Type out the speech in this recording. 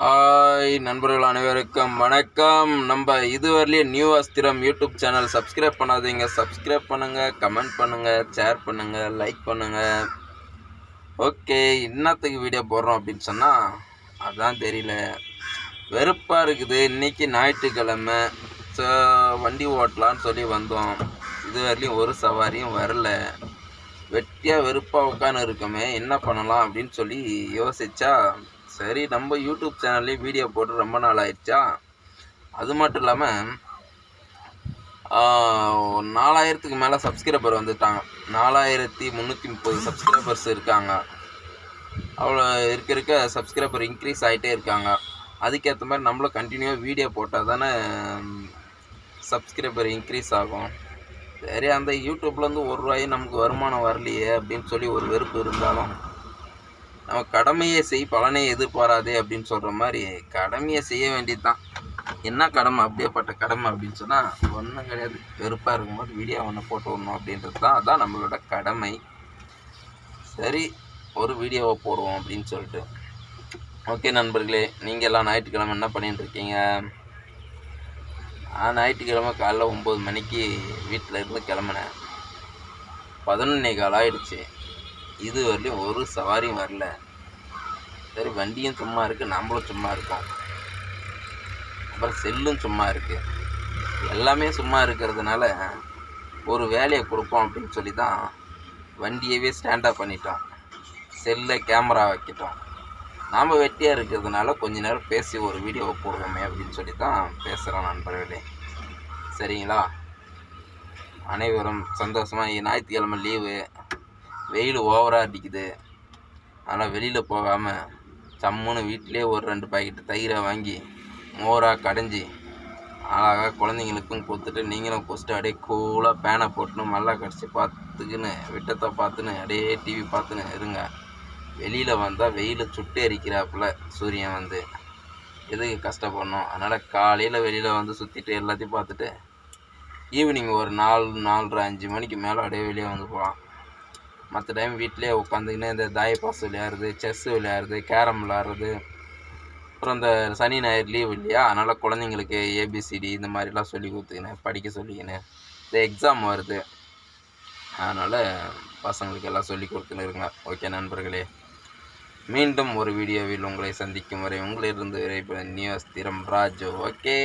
Hi நண்பர்கள் அனைவருக்கும் வணக்கம். நம்ம இதுவரையிலே நியூ அஸ்திரம் யூடியூப் சேனல் சப்ஸ்கிரைப் பண்ணாதீங்க. சப்ஸ்கிரைப் பண்ணுங்கள் கமெண்ட் பண்ணுங்கள் ஷேர் பண்ணுங்கள் லைக் பண்ணுங்கள் ஓகே என்னத்துக்கு வீடியோ போடுறோம் அப்படின்னு சொன்னால் அதான் தெரியல. வெறுப்பாக இருக்குது. இன்றைக்கி ஞாயிற்றுக்கிழமை. ஸோ வண்டி ஓட்டலான்னு சொல்லி வந்தோம். இதுவரையிலையும் ஒரு சவாரியும் வரல. வெட்டியாக வெறுப்பாக உட்காந்து இருக்கோமே என்ன பண்ணலாம் அப்படின்னு சொல்லி யோசித்தா சரி நம்ம யூடியூப் சேனல்லே வீடியோ போட்டு ரொம்ப நாள் ஆயிடுச்சா? அது மட்டும் இல்லாமல் நாலாயிரத்துக்கு மேலே சப்ஸ்கிரைபர் வந்துட்டாங்க. நாலாயிரத்தி முந்நூற்றி முப்பது சப்ஸ்கிரைபர்ஸ் இருக்காங்க. அவ்வளோ இருக்க இருக்க சப்ஸ்கிரைபர் இன்க்ரீஸ் ஆகிட்டே இருக்காங்க. அதுக்கேற்ற மாதிரி நம்மளும் கண்டினியூவாக வீடியோ போட்டால் தானே சப்ஸ்கிரைபர் இன்க்ரீஸ் ஆகும். சரி அந்த யூடியூப்லேருந்து ஒரு ரூபாயும் நமக்கு வருமானம் வரலையே அப்படின்னு சொல்லி ஒரு வெறுப்பு இருந்தாலும் நம்ம கடமையை செய் பலனை எதிர்பாராதே அப்படின்னு சொல்கிற மாதிரி கடமையை செய்ய வேண்டியது தான் என்ன கடமை? அப்படியேப்பட்ட கடமை அப்படின்னு சொன்னால் ஒன்றும் கிடையாது. வெறுப்பாக இருக்கும்போது வீடியோ ஒன்று போட்டு விடணும் அப்படின்றது தான் அதான் நம்மளோட கடமை. சரி ஒரு வீடியோவை போடுவோம் அப்படின்னு சொல்லிட்டு. ஓகே நண்பர்களே நீங்கள் எல்லாம் ஞாயிற்றுக்கிழமை என்ன பண்ணிட்டு இருக்கீங்க? நான் ஞாயிற்றுக்கிழமை காலைல ஒம்பது மணிக்கு வீட்டில் இருந்து கிளம்புனேன். பதினொன்னே கால் ஆயிடுச்சு. இது வரலையும் ஒரு சவாரியும் வரல. சரி வண்டியும் சும்மா இருக்குது நம்மளும் சும்மா இருக்கோம். அப்புறம் செல்லும் சும்மா இருக்குது எல்லாமே சும்மா இருக்கிறதுனால ஒரு வேலையை கொடுப்போம் அப்படின்னு சொல்லி தான் வண்டியவே ஸ்டாண்டாக பண்ணிட்டோம். செல்லை கேமரா வைக்கிட்டோம். நாம் வெட்டியாக இருக்கிறதுனால கொஞ்ச நேரம் பேசி ஒரு வீடியோவை போடுவோமே அப்படின்னு சொல்லி தான் பேசுகிறோம் நண்பர்களே. சரிங்களா? அனைவரும் சந்தோஷமாக ஞாயிற்றுக்கிழமை லீவு வெயில் ஓவராக அடிக்குது. அதனால் வெளியில் போகாமல் சம்முன்னு வீட்டிலே ஒரு ரெண்டு பாக்கெட்டு தயிரை வாங்கி மோராக கடைஞ்சி அழகாக குழந்தைங்களுக்கும் கொடுத்துட்டு நீங்களும் குடிச்சிட்டு அப்படியே கூலாக பேனை போட்டுன்னு மல்லா கடிச்சு பார்த்துக்கின்னு விட்டத்தை பார்த்துன்னு அப்படியே டிவி பார்த்துன்னு இருங்க. வெளியில் வந்தால் வெயில் சுட்டு எரிக்கிறாப்புல சூரியன் வந்து. எதுக்கு கஷ்டப்படணும்? அதனால் காலையில் வெளியில் வந்து சுற்றிட்டு எல்லாத்தையும் பார்த்துட்டு ஈவினிங் ஒரு நாலு நாலரை அஞ்சு மணிக்கு மேலே அப்படியே வெளியே வந்து போகலாம். மற்ற டைம் வீட்டிலே உட்காந்துக்கின்னு இந்த தாயப்பாஸ் விளையாடுறது செஸ் விளையாடுறது கேரம் விளையாடுறது. அப்புறம் இந்த சனி ஞாயிறு லீவ் இல்லையா? அதனால் குழந்தைங்களுக்கு ஏபிசிடி இந்த மாதிரிலாம் சொல்லி கொடுத்துக்கினேன் படிக்க சொல்லிக்கினேன் இந்த எக்ஸாம் வருது. அதனால் பசங்களுக்கு எல்லாம் சொல்லி கொடுத்துன்னு இருங்க. ஓகே நண்பர்களே. மீண்டும் ஒரு வீடியோவில் உங்களை சந்திக்கும் வரை உங்களிலிருந்து விரைப்பு நியூஸ் திறம் ராஜு ஓகே